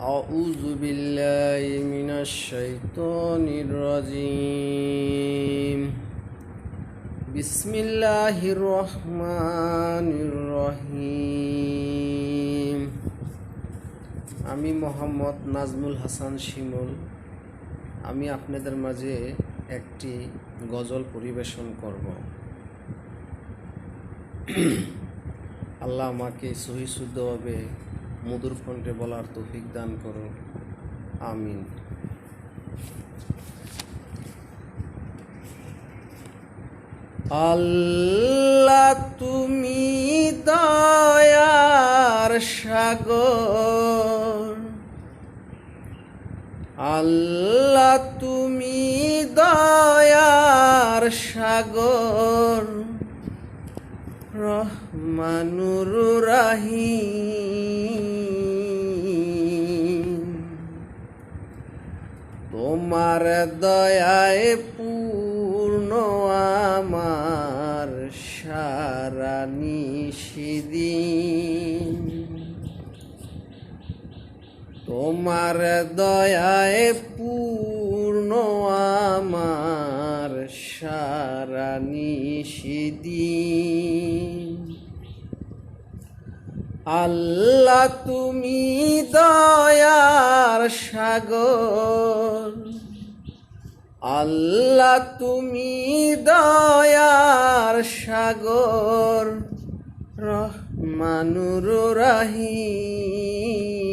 أعوذ بالله من الشيطان الرجيم بسم الله الرحمن الرحيم আমি মোহাম্মদ নাজমুল হাসান শিমুল আমি আপনাদের মাঝে একটি গজল পরিবেশন করব আল্লাহ আমাকে সহি শুদ্ধভাবে মধুর কণ্ঠে বলার তৌফিক দান করো। আমিন। আল্লাহ তুমি দয়ার সাগর। আল্লাহ তুমি দয়ার সাগর। রহমানুর রাহিম। তোমার দয়ায় পূর্ণ আমার সারা নিষিদিন। তোমার দয়ায় পূর্ণ আমার সারা নিষিদিন আল্লাহ তুমি দয়ার সাগর। আল্লাহ তুমি দয়ার সাগর। রহমানুর রাহিম।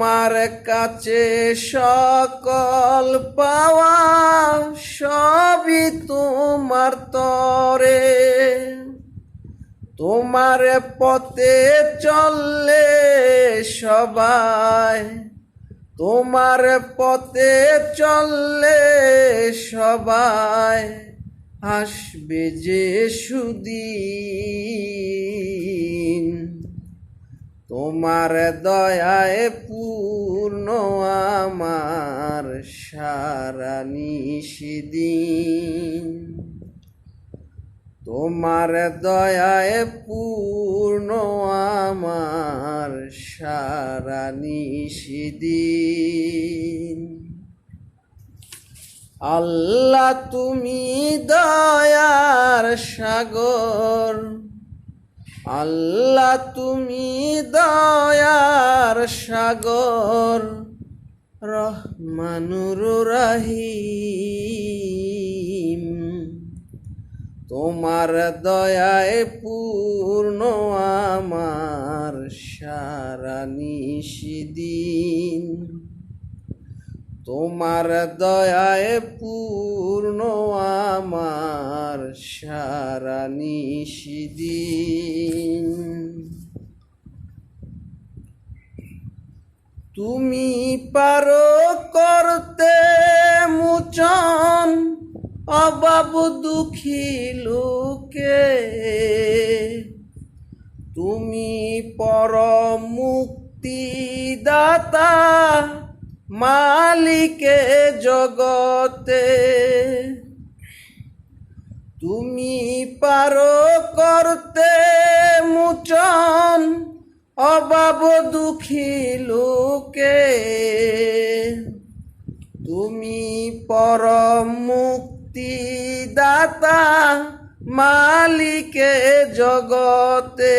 তোমার কাছে সকল পাওয়া সবই তোমার তরে। তোমার পথে চললে সবাই, তোমার পথে চললে সবাই আসবে যে সুদিন। তোমার দয়ায় পূর্ণ আমার সারা নিষিদিন তোমার দয়ায় পূর্ণ আমার সারা নিষিদিন আল্লাহ তুমি দয়ার সাগর আল্লাহ তুমি দয়ার সাগর রহমানুর রাহিম। তোমার দয়ায় পূর্ণ আমার সারা নিষিদিন তোমার দয়ায় পূর্ণ আমার সারা নিষিদিন তুমি পারো করতে মুচন অবাব দুঃখী লোকে। তুমি পরম মুক্তিদাতা মালিকে জগতে। তুমি পারো করতে মুচন অভাব দুঃখী লোকে। তুমি পরম মুক্তিদাতা মালিকে জগতে।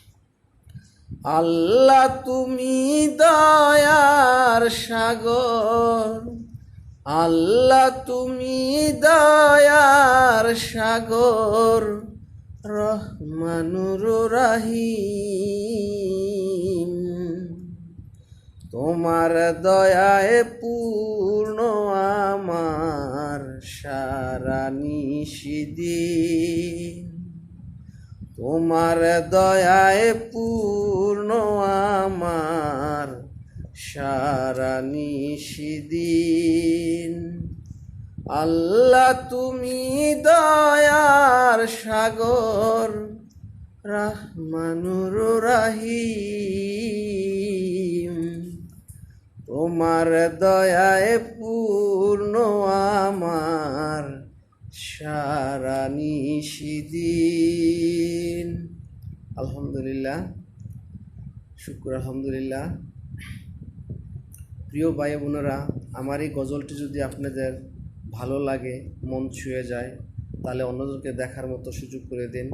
আল্লাহ তুমি দয়ার সাগর। আল্লাহ তুমি দয়ার সাগর। রহমানুর রাহিম। তোমার দয়ায় পূর্ণ আমার সারা নিশিদিন। তোমার দয়ায় পূর্ণ আমার সারা নিশিদিন। আল্লাহ তুমি দয়ার সাগর, রহমানুর রাহিম। তোমার দয়ায় পূর্ণ আমার সারা নিশিদিন। আলহামদুলিল্লাহ, শুক্র আলহামদুলিল্লাহ। প্রিয় ভাই বোনেরা, আমার এই গজলটি যদি আপনাদের ভালো লাগে, মন ছুঁয়ে যায়, তাহলে অন্যদেরকে দেখার মতো সুযোগ করে দিন,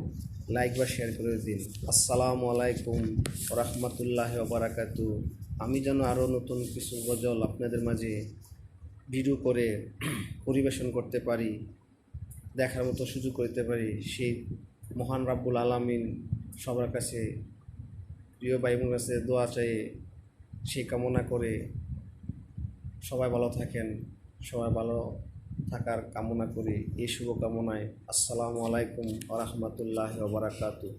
লাইক বা শেয়ার করে দিন। আসসালামু আলাইকুম রহমতুল্লাহ বারাকাতু আমি যেন আরও নতুন কিছু গজল আপনাদের মাঝে ভিডিও করে পরিবেশন করতে পারি দেখার মতো সুযোগ করতে পারি। সেই মহান রাব্বুল আলামিন সবার কাছে প্রিয় বাইবুর কাছে দোয়া চাইয়ে সেই কামনা করে সবাই ভালো থাকেন, সবাই ভালো থাকার কামনা করি। এই শুভকামনায় আসসালামু আলাইকুম আ রহমতুল্লাহ বারাকাতু